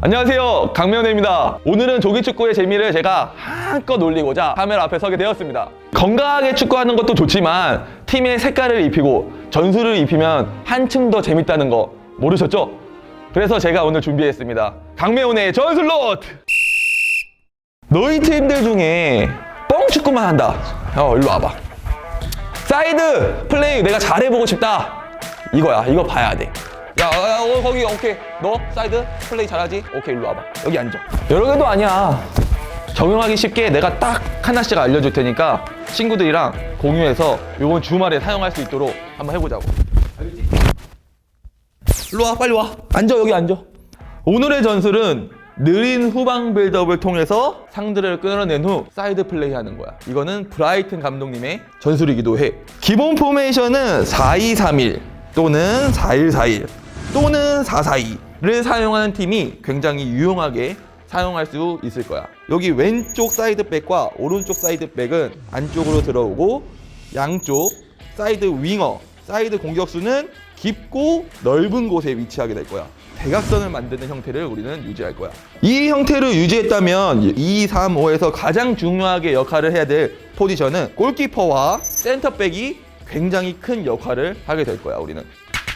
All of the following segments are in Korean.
안녕하세요. 강명래입니다. 오늘은 조기축구의 재미를 제가 한껏 올리고자 카메라 앞에 서게 되었습니다. 건강하게 축구하는 것도 좋지만 팀의 색깔을 입히고 전술을 입히면 한층 더 재밌다는 거 모르셨죠? 그래서 제가 오늘 준비했습니다. 강매원의 전술롯! 너희 팀들 중에 뻥축구만 한다. 어 일로 와봐. 사이드 플레이 내가 잘해보고 싶다. 이거야. 이거 봐야 돼 야, 야, 어, 거기 오케이 너 사이드 플레이 잘하지? 오케이 일로 와봐 여기 앉아 여러 개도 아니야 적용하기 쉽게 내가 딱 하나씩 알려줄 테니까 친구들이랑 공유해서 요번 주말에 사용할 수 있도록 한번 해보자고? 일로 와 빨리 와 앉아 여기 앉아 오늘의 전술은 느린 후방 빌드업을 통해서 상대를 끌어낸 후 사이드 플레이 하는 거야. 이거는 브라이튼 감독님의 전술이기도 해. 기본 포메이션은 4-2-3-1 또는 4-1-4-1 또는 4-4-2를 사용하는 팀이 굉장히 유용하게 사용할 수 있을 거야. 여기 왼쪽 사이드백과 오른쪽 사이드백은 안쪽으로 들어오고 양쪽 사이드 윙어, 사이드 공격수는 깊고 넓은 곳에 위치하게 될 거야. 대각선을 만드는 형태를 우리는 유지할 거야. 이 형태를 유지했다면 2, 3, 5에서 가장 중요하게 역할을 해야 될 포지션은 골키퍼와 센터백이 굉장히 큰 역할을 하게 될 거야, 우리는.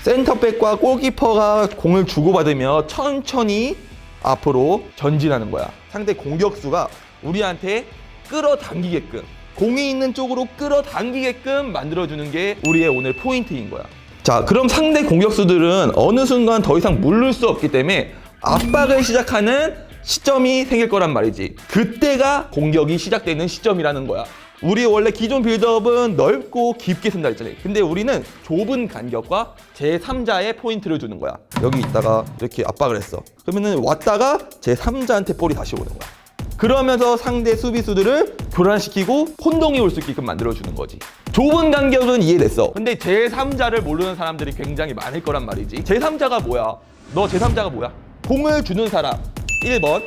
센터백과 골키퍼가 공을 주고받으며 천천히 앞으로 전진하는 거야. 상대 공격수가 우리한테 끌어당기게끔 공이 있는 쪽으로 끌어당기게끔 만들어주는 게 우리의 오늘 포인트인 거야. 자, 그럼 상대 공격수들은 어느 순간 더 이상 물를 수 없기 때문에 압박을 시작하는 시점이 생길 거란 말이지. 그때가 공격이 시작되는 시점이라는 거야. 우리 원래 기존 빌드업은 넓고 깊게 쓴다 했잖아요. 근데 우리는 좁은 간격과 제3자의 포인트를 주는 거야. 여기 있다가 이렇게 압박을 했어. 그러면은 왔다가 제3자한테 볼이 다시 오는 거야. 그러면서 상대 수비수들을 교란시키고 혼동이 올 수 있게끔 만들어주는 거지. 좁은 간격은 이해됐어. 근데 제3자를 모르는 사람들이 굉장히 많을 거란 말이지. 제3자가 뭐야? 너 제3자가 뭐야? 공을 주는 사람 1번,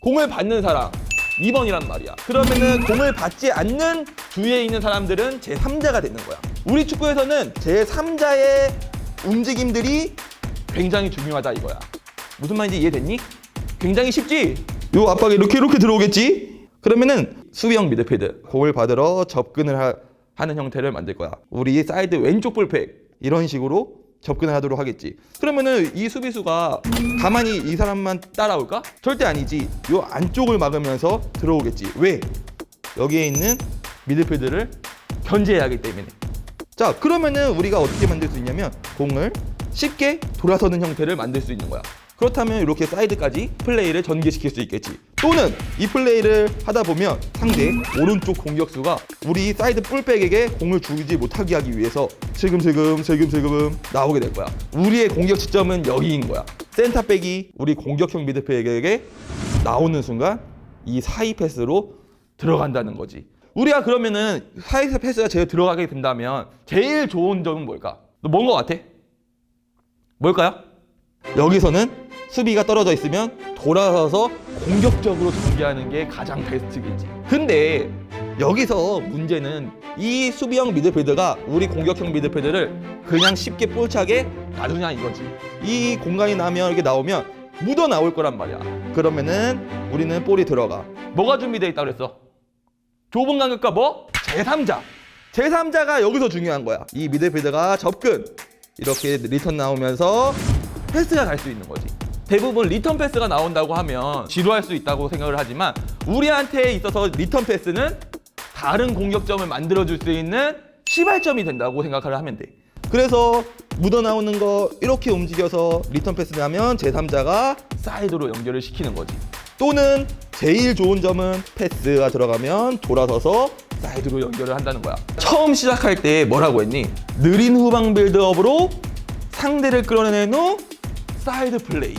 공을 받는 사람 2번이란 말이야. 그러면은 공을 받지 않는 주위에 있는 사람들은 제3자가 되는 거야. 우리 축구에서는 제3자의 움직임들이 굉장히 중요하다 이거야. 무슨 말인지 이해됐니? 굉장히 쉽지? 요 압박이 이렇게 이렇게 들어오겠지? 그러면은 수비형 미드필드 공을 받으러 접근을 하, 하는 형태를 만들 거야. 우리 사이드 왼쪽 풀백 이런 식으로 접근을 하도록 하겠지. 그러면은 이 수비수가 가만히 이 사람만 따라올까? 절대 아니지. 요 안쪽을 막으면서 들어오겠지. 왜? 여기에 있는 미드필드를 견제해야 하기 때문에. 자, 그러면은 우리가 어떻게 만들 수 있냐면 공을 쉽게 돌아서는 형태를 만들 수 있는 거야. 그렇다면 이렇게 사이드까지 플레이를 전개시킬 수 있겠지. 또는 이 플레이를 하다 보면 상대 오른쪽 공격수가 우리 사이드 풀백에게 공을 주지 못하게 하기 위해서 슬금슬금 슬금슬금 나오게 될 거야. 우리의 공격 시점은 여기인 거야. 센터백이 우리 공격형 미드백에게 나오는 순간 이 사이 패스로 들어간다는 거지. 우리가 그러면은 사이 패스가 제일 들어가게 된다면 제일 좋은 점은 뭘까? 너 뭔 거 같아? 뭘까요? 여기서는 수비가 떨어져 있으면 돌아서서 공격적으로 전개하는 게 가장 베스트겠지. 근데 여기서 문제는 이 수비형 미드필더가 우리 공격형 미드필더를 그냥 쉽게 볼차게 놔두냐 이거지. 이 공간이 나면 이렇게 나오면 묻어 나올 거란 말이야. 그러면은 우리는 볼이 들어가. 뭐가 준비되어 있다 그랬어? 좁은 간격과 뭐? 제3자. 제3자가 여기서 중요한 거야. 이 미드필더가 접근. 이렇게 리턴 나오면서 패스가 갈 수 있는 거지. 대부분 리턴 패스가 나온다고 하면 지루할 수 있다고 생각을 하지만 우리한테 있어서 리턴 패스는 다른 공격점을 만들어줄 수 있는 시발점이 된다고 생각을 하면 돼. 그래서 묻어 나오는 거 이렇게 움직여서 리턴 패스 나면 제3자가 사이드로 연결을 시키는 거지. 또는 제일 좋은 점은 패스가 들어가면 돌아서서 사이드로 연결을 한다는 거야. 처음 시작할 때 뭐라고 했니? 느린 후방 빌드업으로 상대를 끌어내는 후 사이드 플레이.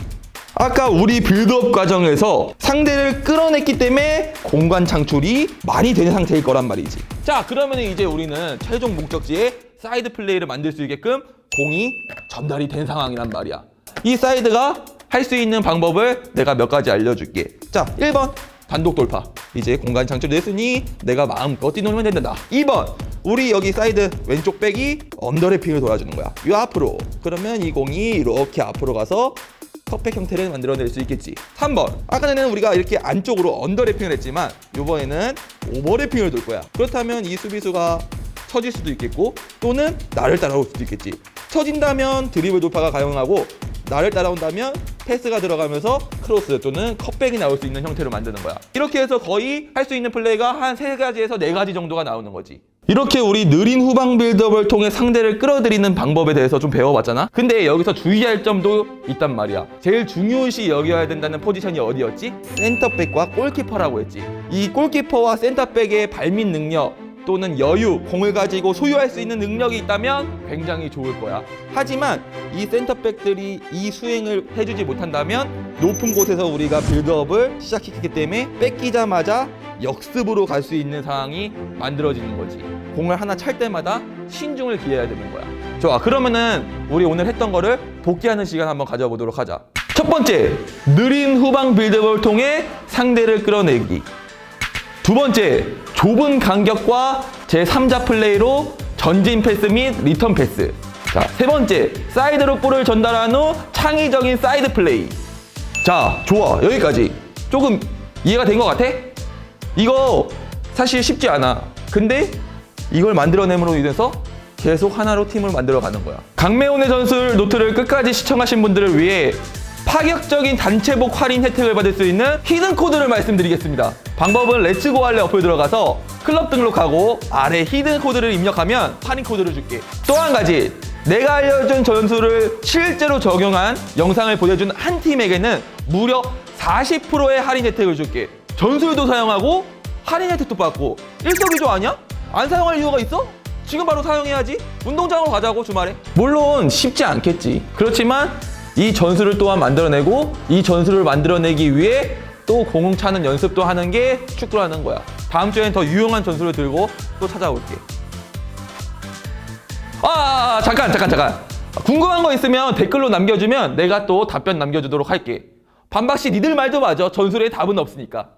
아까 우리 빌드업 과정에서 상대를 끌어냈기 때문에 공간 창출이 많이 된 상태일 거란 말이지. 자, 그러면 이제 우리는 최종 목적지에 사이드 플레이를 만들 수 있게끔 공이 전달이 된 상황이란 말이야. 이 사이드가 할 수 있는 방법을 내가 몇 가지 알려줄게. 자, 1번. 단독 돌파. 이제 공간 창출됐으니 내가 마음껏 뛰놀면 된다. 2번. 우리 여기 사이드 왼쪽 백이 언더래핑을 돌아주는 거야. 이 앞으로. 그러면 이 공이 이렇게 앞으로 가서 컵백 형태를 만들어낼 수 있겠지 3번 아까 전에는 우리가 이렇게 안쪽으로 언더래핑을 했지만 이번에는 오버래핑을 돌 거야 그렇다면 이 수비수가 처질 수도 있겠고 또는 나를 따라올 수도 있겠지 처진다면 드리블 돌파가 가능하고 나를 따라온다면 패스가 들어가면서 크로스 또는 컵백이 나올 수 있는 형태로 만드는 거야. 이렇게 해서 거의 할 수 있는 플레이가 한 세 가지에서 네 가지 정도가 나오는 거지. 이렇게 우리 느린 후방 빌드업을 통해 상대를 끌어들이는 방법에 대해서 좀 배워봤잖아? 근데 여기서 주의할 점도 있단 말이야. 제일 중요시 여겨야 된다는 포지션이 어디였지? 센터백과 골키퍼라고 했지. 이 골키퍼와 센터백의 발밑 능력, 또는 여유, 공을 가지고 소유할 수 있는 능력이 있다면 굉장히 좋을 거야. 하지만 이 센터백들이 이 수행을 해주지 못한다면 높은 곳에서 우리가 빌드업을 시작했기 때문에 뺏기자마자 역습으로 갈 수 있는 상황이 만들어지는 거지. 공을 하나 찰 때마다 신중을 기해야 되는 거야. 좋아. 그러면은 우리 오늘 했던 거를 복귀하는 시간 한번 가져보도록 하자. 첫 번째, 느린 후방 빌드업을 통해 상대를 끌어내기. 두 번째, 좁은 간격과 제3자 플레이로 전진 패스 및 리턴 패스. 자, 세 번째, 사이드로 볼을 전달한 후 창의적인 사이드 플레이. 자, 좋아. 여기까지. 조금 이해가 된 것 같아? 이거 사실 쉽지 않아. 근데 이걸 만들어냄으로 인해서 계속 하나로 팀을 만들어 가는 거야. 강매원의 전술 노트를 끝까지 시청하신 분들을 위해 파격적인 단체복 할인 혜택을 받을 수 있는 히든 코드를 말씀드리겠습니다. 방법은 렛츠고 할래 어플 들어가서 클럽 등록하고 아래 히든 코드를 입력하면 할인 코드를 줄게. 또 한 가지 내가 알려준 전술을 실제로 적용한 영상을 보내준 한 팀에게는 무려 40%의 할인 혜택을 줄게. 전술도 사용하고 할인 혜택도 받고 일석이조 아니야? 안 사용할 이유가 있어? 지금 바로 사용해야지. 운동장으로 가자고 주말에. 물론 쉽지 않겠지. 그렇지만 이 전술을 또한 만들어내고 이 전술을 만들어내기 위해 또 공ung 차는 연습도 하는 게 축구라는 거야. 다음 주엔 더 유용한 전술을 들고 또 찾아올게. 아, 잠깐, 잠깐, 잠깐. 궁금한 거 있으면 댓글로 남겨주면 내가 또 답변 남겨주도록 할게. 반박씨 니들 말도 맞아. 전술에 답은 없으니까.